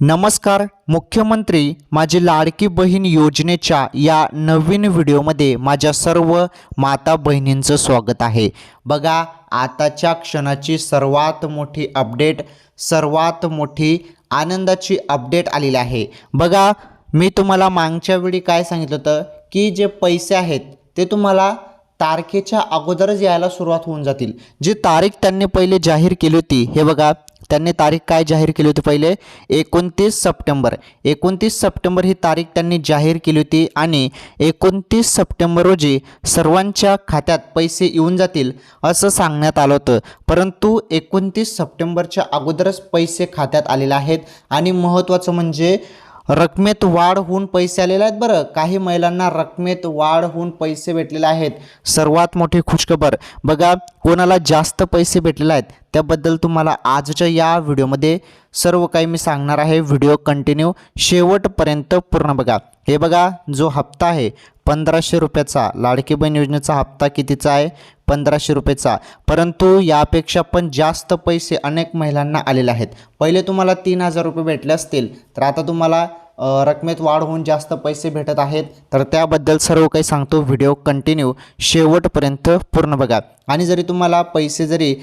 नमस्कार मुख्यमंत्री माझी लाडकी बहीण योजनेच्या या नवीन व्हिडिओमध्ये माझ्या सर्व माता बहिणींचं स्वागत आहे. बघा आताच्या क्षणाची सर्वात मोठी अपडेट सर्वात मोठी आनंदाची अपडेट आलेली आहे. बघा मी तुम्हाला मागच्या वेळी काय सांगितलं होतं की जे पैसे आहेत ते तुम्हाला तारखेच्या अगोदरच यायला सुरुवात होऊन जातील. जी तारीख त्यांनी पहिले जाहीर केली होती हे बघा त्यांनी तारीख काय जाहीर केली होती पहिले? एकोणतीस सप्टेंबर. एकोणतीस सप्टेंबर ही तारीख त्यांनी जाहीर केली होती आणि एकोणतीस सप्टेंबर रोजी सर्वांच्या खात्यात पैसे येऊन जातील असं सांगण्यात आलं होतं. परंतु एकोणतीस सप्टेंबरच्या अगोदरच पैसे खात्यात आलेले आहेत आणि महत्त्वाचं म्हणजे रकमेत वाढ होऊन पैसे आलेले आहेत बरं. काही महिलांना रकमेत वाढ होऊन पैसे भेटलेले आहेत. सर्वात मोठी खुशखबर. बघा कोणाला जास्त पैसे भेटलेले आहेत? त्याबद्दल तुम्हाला आजच्या या व्हिडिओमध्ये सर्व काही मी सांगणार आहे. व्हिडिओ कंटिन्यू शेवटपर्यंत पूर्ण बघा. हे बघा जो हप्ता आहे पंधराशे रुपयाचा. लाडकी बहीण योजनेचा हप्ता कितीचा आहे? पंधराशे रुपयेचा. परंतु यापेक्षा पण जास्त पैसे अनेक महिलांना आलेले आहेत. पहिले तुम्हाला तीन हजार रुपये भेटले असतील तर आता तुम्हाला रकमेत वाढ होऊन जास्त पैसे भेटत आहेत. तर त्याबद्दल सर्व काही सांगतो. व्हिडिओ कंटिन्यू शेवटपर्यंत पूर्ण बघा. आणि जरी तुम्हाला पैसे जरी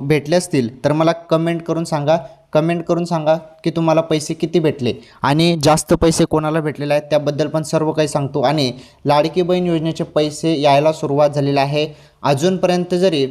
भेटले असतील तर मला कमेंट करून सांगा. कमेंट करून सांगा की तुम्हाला पैसे किती भेटले. आणि जास्त पैसे कोणाला भेटलेले आहेत त्याबद्दल पण सर्व काही सांगतो. आणि लाडकी बहीण योजनेचे पैसे यायला सुरुवात झालेली आहे. अजूनपर्यंत जरी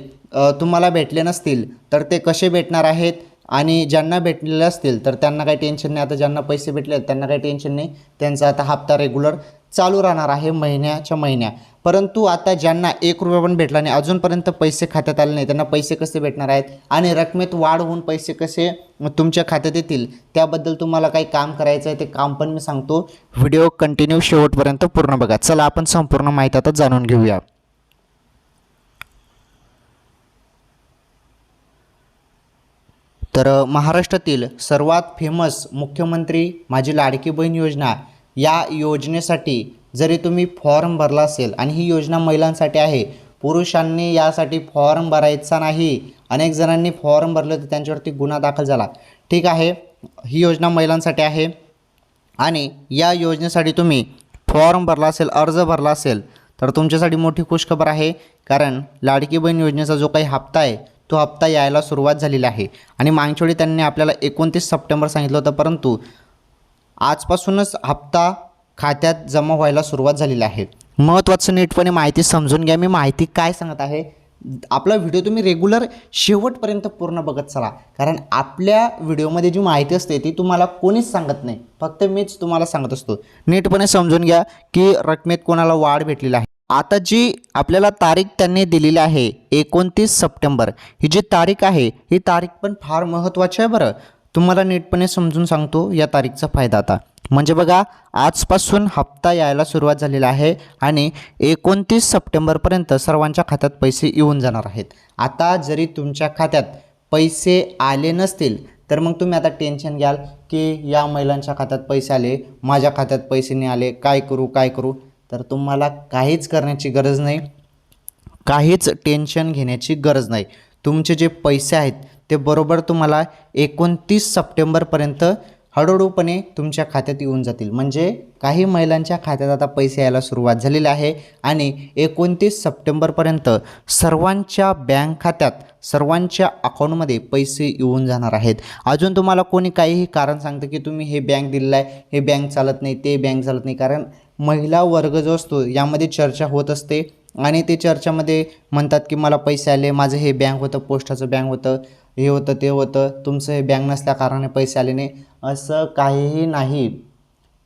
तुम्हाला भेटले नसतील तर ते कसे भेटणार आहेत? आणि ज्यांना भेटलेले असतील तर त्यांना काही टेन्शन नाही. आता ज्यांना पैसे भेटले त्यांना काही टेन्शन नाही. त्यांचा आता हप्ता रेग्युलर चालू राहणार आहे महिन्याच्या महिन्या. परंतु आता ज्यांना एक रुपया पण भेटला नाही अजूनपर्यंत पैसे खात्यात आले नाही. त्यांना पैसे कसे भेटणार आहेत? आणि रकमेत वाढ होऊन पैसे कसे तुमच्या खात्यात येतील? त्याबद्दल तुम्हाला काही काम करायचं आहे ते काम पण मी सांगतो. व्हिडिओ कंटिन्यू शेवटपर्यंत पूर्ण बघा. चला आपण संपूर्ण माहिती आता जाणून घेऊया. तर महाराष्ट्रातील सर्वात फेमस मुख्यमंत्री माझी लाडकी बहीण योजना या योजनेसाठी जरी तुम्ही फॉर्म भरला असेल आणि ही योजना महिलांसाठी आहे पुरुषांनी यासाठी फॉर्म भरायचा नाही. अनेक जणांनी फॉर्म भरले तर त्यांच्यावरती गुन्हा दाखल झाला. ठीक आहे ही योजना महिलांसाठी आहे. आणि या योजनेसाठी तुम्ही फॉर्म भरला असेल अर्ज भरला असेल तर तुमच्यासाठी मोठी खुशखबर आहे. कारण लाडकी बहीण योजनेचा जो काही हप्ता आहे तो हप्ता यायला सुरुवात झालेला आहे. आणि मागच्या वेळी त्यांनी आपल्याला एकोणतीस सप्टेंबर सांगितलं होतं परंतु आजपासूनच हप्ता खात्यात जमा व्हायला सुरुवात झालेली आहे. महत्त्वाचं नीटपणे माहिती समजून घ्या. मी माहिती काय सांगत आहे? आपला व्हिडिओ तुम्ही रेग्युलर शेवटपर्यंत पूर्ण बघत चला. कारण आपल्या व्हिडिओमध्ये जी माहिती असते ती तुम्हाला कोणीच सांगत नाही. फक्त मीच तुम्हाला सांगत असतो. नीटपणे समजून घ्या की रकमेत कोणाला वाढ भेटलेली आहे. आता जी आपल्याला तारीख त्यांनी दिलेली आहे एकोणतीस सप्टेंबर. ही जी तारीख आहे ही तारीख पण फार महत्त्वाची आहे बरं. तुम्हाला नीटपणे समजून सांगतो या तारीखचा फायदा आता. म्हणजे बघा आजपासून हप्ता यायला सुरुवात झालेला आहे आणि एकोणतीस सप्टेंबरपर्यंत सर्वांच्या खात्यात पैसे येऊन जाणार आहेत. आता जरी तुमच्या खात्यात पैसे आले नसतील तर मग तुम्ही आता टेन्शन घ्याल की या महिलांच्या खात्यात पैसे आले माझ्या खात्यात पैसे नाही आले काय करू काय करू? तर तुम्हाला काहीच करण्याची गरज नाही. काहीच टेन्शन घेण्याची गरज नाही. तुमचे जे पैसे आहेत ते बरोबर तुम्हाला एकोणतीस सप्टेंबरपर्यंत हळूहळूपणे तुमच्या खात्यात येऊन जातील. म्हणजे काही महिलांच्या खात्यात आता पैसे यायला सुरुवात झालेली आहे आणि एकोणतीस सप्टेंबरपर्यंत सर्वांच्या बँक खात्यात सर्वांच्या अकाउंटमध्ये पैसे येऊन जाणार आहेत. अजून तुम्हाला कोणी काहीही कारण सांगतं की तुम्ही हे बँक दिलेलं आहे हे बँक चालत नाही ते बँक चालत नाही. कारण महिला वर्ग जो असतो यामध्ये चर्चा होत असते आणि ते चर्चामध्ये म्हणतात की मला पैसे आले माझं हे बँक होतं पोस्टाचं बँक होतं. हे होतं ते होतं. तुमचं हे बँक नसल्याकारणाने पैसे आले नाही. असं काहीही नाही.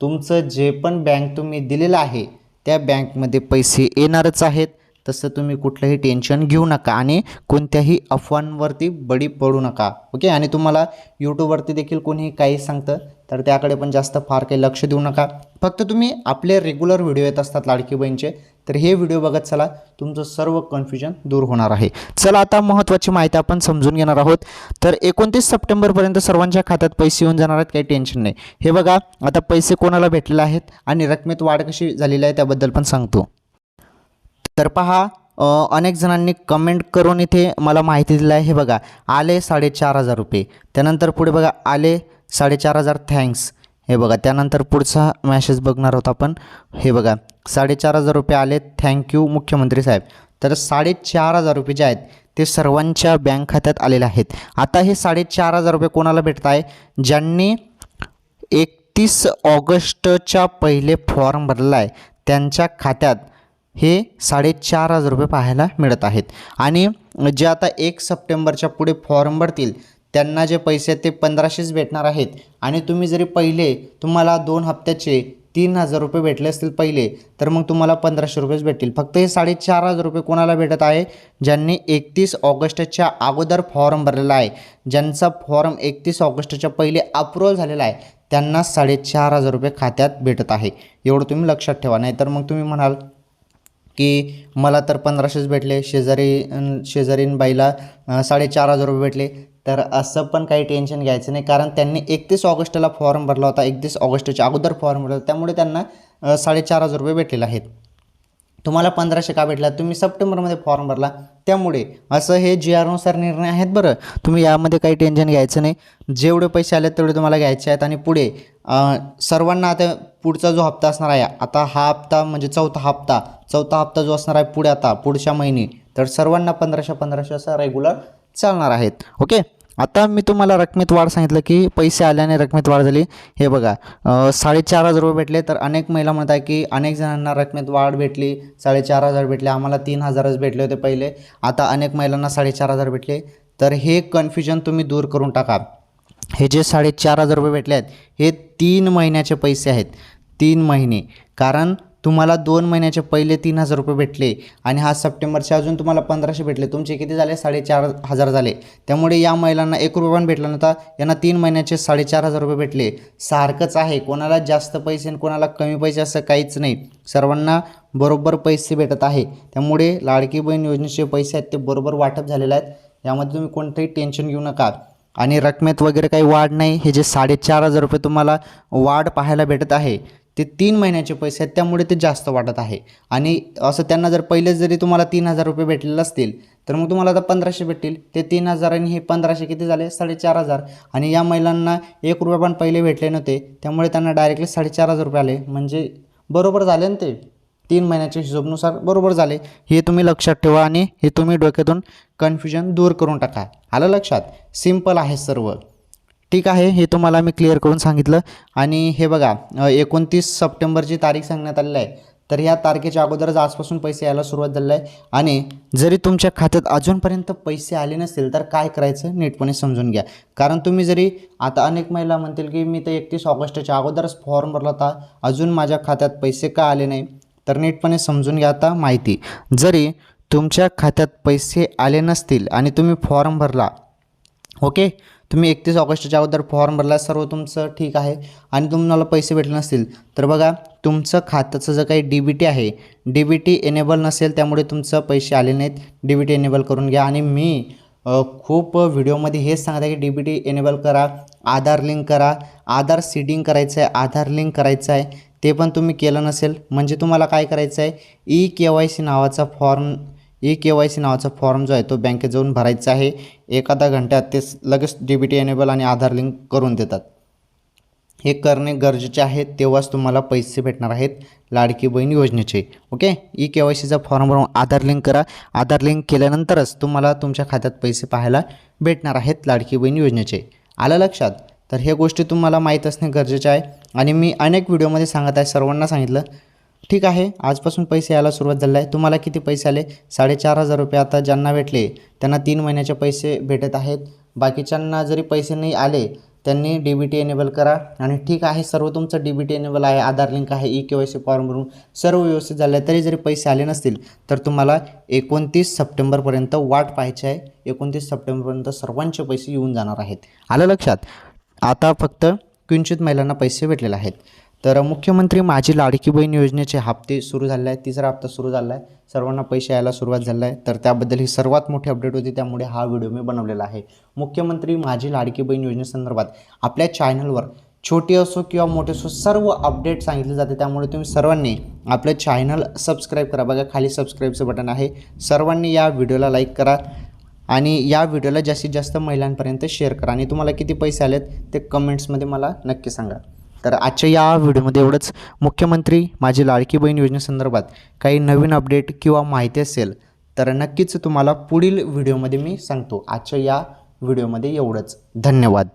तुमचं जे पण बँक तुम्ही दिलेलं आहे त्या बँकमध्ये पैसे येणारच आहेत. तसं तुम्ही कुठलंही टेन्शन घेऊ नका आणि कोणत्याही अफवांवरती बळी पडू नका. ओके आणि तुम्हाला यूट्यूबवरती देखील कोणीही काही सांगतं तर त्याकडे पण जास्त फार काही लक्ष देऊ नका. फक्त तुम्ही आपले रेग्युलर व्हिडिओ येत असतात लाडकी बहीणचे तर हे व्हिडिओ बघत चला तुमचं सर्व कन्फ्युजन दूर होणार आहे. चला आता महत्त्वाची माहिती आपण समजून घेणार आहोत. तर एकोणतीस सप्टेंबरपर्यंत सर्वांच्या खात्यात पैसे येऊन जाणार आहेत काही टेन्शन नाही. हे बघा आता पैसे कोणाला भेटलेले आहेत आणि रकमेत वाढ कशी झालेली आहे त्याबद्दल पण सांगतो. तर पहा अनेक जणांनी कमेंट करून इथे मला माहिती दिली आहे. हे बघा आले साडेचार हजार रुपये. त्यानंतर पुढे बघा आले साडेचार हजार थँक्स हे बघा त्यानंतर पुढचा मॅसेज बघणार आहोत आपण. हे बघा साडेचार हजार रुपये आले थँक्यू मुख्यमंत्री साहेब. तर साडेचार हजार रुपये जे आहेत ते सर्वांच्या बँक खात्यात आलेले आहेत. आता हे साडेचार हजार रुपये कोणाला भेटत आहे ज्यांनी एकतीस ऑगस्टच्या पहिले फॉर्म भरला आहे त्यांच्या खात्यात हे साडेचार हजार रुपये पाहायला मिळत आहेत. आणि जे आता एक सप्टेंबरच्या पुढे फॉर्म भरतील त्यांना जे पैसे ते पंधराशेच भेटणार आहेत. आणि तुम्ही जरी पहिले तुम्हाला दोन हप्त्याचे तीन हजार रुपये भेटले असतील पहिले तर मग तुम्हाला पंधराशे रुपयेच भेटतील. फक्त हे साडेचार हजार रुपये कोणाला भेटत आहे? ज्यांनी एकतीस ऑगस्टच्या अगोदर फॉर्म भरलेला आहे ज्यांचा फॉर्म एकतीस ऑगस्टच्या पहिले अप्रुव्हल झालेला आहे त्यांना साडेचार हजार रुपये खात्यात भेटत आहे. एवढं तुम्ही लक्षात ठेवा नाही तर मग तुम्ही म्हणाल की मला तर पंधराशेच भेटले शेजारी शेजारीन बाईला साडेचार हजार रुपये भेटले. तर असं पण काही टेन्शन घ्यायचं नाही. कारण त्यांनी एकतीस ऑगस्टला फॉर्म भरला होता. एकतीस ऑगस्टच्या अगोदर फॉर्म भरला होता. त्यामुळे त्यांना साडेचार हजार रुपये भेटलेले आहेत. तुम्हाला पंधराशे का भेटला? तुम्ही सप्टेंबरमध्ये फॉर्म भरला. त्यामुळे असं हे जी आरनुसार निर्णय आहेत बरं. तुम्ही यामध्ये काही टेन्शन घ्यायचं नाही. जेवढे पैसे आले तेवढे तुम्हाला घ्यायचे आहेत. आणि पुढे सर्वांना आता पुढचा जो हप्ता असणार आहे आता हा हप्ता म्हणजे चौथा हप्ता. चौथा हप्ता जो असणार आहे पुढे आता पुढच्या महिने. तर सर्वांना पंधराशे पंधराशे असं रेग्युलर चालणार आहेत. ओके आता मी तुम्हाला रकमेत वाढ सांगितलं की पैसे आल्याने रकमेत वाढ झाली. हे बघा साडेचार हजार रुपये भेटले तर अनेक महिला म्हणत आहे की अनेक जणांना रकमेत वाढ भेटली साडेचार हजार भेटले आम्हाला तीन हजारच भेटले होते पहिले आता अनेक महिलांना साडेचार हजार भेटले. तर हे कन्फ्युजन तुम्ही दूर करून टाका. हे जे साडेचार हजार रुपये भेटले आहेत हे तीन महिन्याचे पैसे आहेत. तीन महिने. कारण तुम्हाला दोन महिन्याचे पहिले तीन हजार रुपये भेटले आणि हा सप्टेंबरचे अजून तुम्हाला पंधराशे भेटले. तुमचे किती झाले? साडेचार हजार झाले. त्यामुळे या महिलांना एक रुपये पण भेटला नव्हता. यांना तीन महिन्याचे साडेचार हजार रुपये भेटले. सारखंच आहे. कोणाला जास्त पैसे आणि कोणाला कमी पैसे असं काहीच नाही. सर्वांना बरोबर पैसे भेटत आहे. त्यामुळे लाडकी बहीण योजनेचे पैसे आहेत ते बरोबर वाटप झालेले आहेत. यामध्ये तुम्ही कोणतंही टेन्शन घेऊ नका. आणि रकमेत वगैरे काही वाढ नाही. हे जे साडेचार हजार रुपये तुम्हाला वाढ पाहायला भेटत आहे. ते तीन महिन्याचे पैसे आहेत त्यामुळे ते जास्त वाटत आहे. आणि असं त्यांना जर पहिलेच जरी तुम्हाला तीन हजार रुपये भेटलेले असतील तर मग तुम्हाला आता पंधराशे भेटतील. ते तीन हजार आणि हे पंधराशे किती झाले? साडेचार हजार. आणि या महिलांना एक रुपया पण पहिले भेटले नव्हते त्यामुळे त्यांना डायरेक्टली साडेचार हजार रुपये आले. म्हणजे बरोबर झाले ना ते? तीन महिन्याच्या हिशोबनुसार बरोबर झाले. हे तुम्ही लक्षात ठेवा आणि हे तुम्ही डोक्यातून कन्फ्युजन दूर करून टाका. आलं लक्षात? सिंपल आहे सर्व. ठीक आहे हे तुम्हाला मी क्लिअर करून सांगितलं. आणि हे बघा एकोणतीस सप्टेंबरची तारीख सांगण्यात आलेली आहे. तर ह्या तारखेच्या अगोदरच आजपासून पैसे यायला सुरुवात झालेली आहे. आणि जरी तुमच्या खात्यात अजूनपर्यंत पैसे आले नसतील तर काय करायचं नीटपणे समजून घ्या. कारण तुम्ही जरी आता अनेक महिला म्हणतील की मी तर एकतीस ऑगस्टच्या अगोदरच फॉर्म भरला होता. अजून माझ्या खात्यात पैसे का आले नाही तर नीटपणे समजून घ्या आता माहिती. जरी तुमच्या खात्यात पैसे आले नसतील आणि तुम्ही फॉर्म भरला ओके? तुम्ही एकतीस ऑगस्टच्या अगोदर फॉर्म भरला सर्व तुमचं ठीक आहे आणि तुम्हाला पैसे भेटले नसतील. तर बघा तुमचं खात्याचं जर काही डी बी टी आहे डी बी टी एनेबल नसेल त्यामुळे तुमचं पैसे आले नाहीत. डी बी टी एनेबल करून घ्या. आणि मी खूप व्हिडिओमध्ये हेच सांगत आहे की डी बी टी एनेबल करा आधार लिंक करा. आधार सीडिंग करायचं आहे आधार लिंक करायचं आहे. ते पण तुम्ही केलं नसेल. म्हणजे तुम्हाला काय करायचं आहे? ई के वाय सी नावाचा form E K Y C नावाचा फॉर्म जो आहे तो बँकेत जाऊन भरायचा आहे. एखादा घंट्यात ते लगेच डी बी टी एनेबल आणि आधार लिंक करून देतात. हे करणे गरजेचे आहे तेव्हाच तुम्हाला पैसे भेटणार आहेत लाडकी बहीण योजनेचे. ओके? ई के वाय सीचा फॉर्म भरून आधार लिंक करा. आधार लिंक केल्यानंतरच तुम्हाला तुमच्या खात्यात पैसे पाहायला भेटणार आहेत लाडकी बहीण योजनेचे. आलं लक्षात? तर हे गोष्टी तुम्हाला माहीत असणे गरजेचे आहे. आणि मी अनेक व्हिडिओमध्ये सांगत आहे सर्वांना सांगितलं. ठीक आहे आजपासून पैसे यायला सुरुवात झाली आहे. तुम्हाला किती पैसे आले? साडेचार हजार रुपये आता ज्यांना भेटले त्यांना तीन महिन्याचे पैसे भेटत आहेत. बाकीच्यांना जरी पैसे नाही आले त्यांनी डी बी टी एनेबल करा. आणि ठीक आहे सर्व तुमचं डी बी टी एनेबल आहे आधार लिंक आहे E K Y C form भरून सर्व व्यवस्थित झालं आहे तरी जरी पैसे आले नसतील तर तुम्हाला एकोणतीस सप्टेंबरपर्यंत वाट पाहायची आहे. एकोणतीस सप्टेंबरपर्यंत सर्वांचे पैसे येऊन जाणार आहेत. आलं लक्षात? आता फक्त किंचित महिलांना पैसे भेटलेले आहेत. तर मुख्यमंत्री माझी लाडकी बहीण योजनेचे हप्ते सुरू झाले आहेत. तिसरा हप्ता सुरू झाला आहे. सर्वांना पैसे यायला सुरुवात झाला आहे. तर त्याबद्दल ही सर्वात मोठी अपडेट होती. त्यामुळे हा व्हिडिओ मी बनवलेला आहे. मुख्यमंत्री माझी लाडकी बहीण योजनेसंदर्भात आपल्या चॅनलवर छोटी असो किंवा मोठे असो सर्व अपडेट सांगितले जाते. त्यामुळे तुम्ही सर्वांनी आपलं चॅनल सबस्क्राईब करा. बघा खाली सबस्क्राईबचं बटन आहे. सर्वांनी या व्हिडिओला लाईक करा आणि या व्हिडिओला जास्तीत जास्त महिलांपर्यंत शेअर करा. आणि तुम्हाला किती पैसे आलेत ते कमेंट्समध्ये मला नक्की सांगा. तर आजच्या या व्हिडिओमध्ये एवढंच. मुख्यमंत्री माझी लाडकी बहीण योजनेसंदर्भात काही नवीन अपडेट किंवा माहिती असेल तर नक्कीच तुम्हाला पुढील व्हिडिओमध्ये मी सांगतो. आजच्या या व्हिडिओमध्ये एवढंच. धन्यवाद.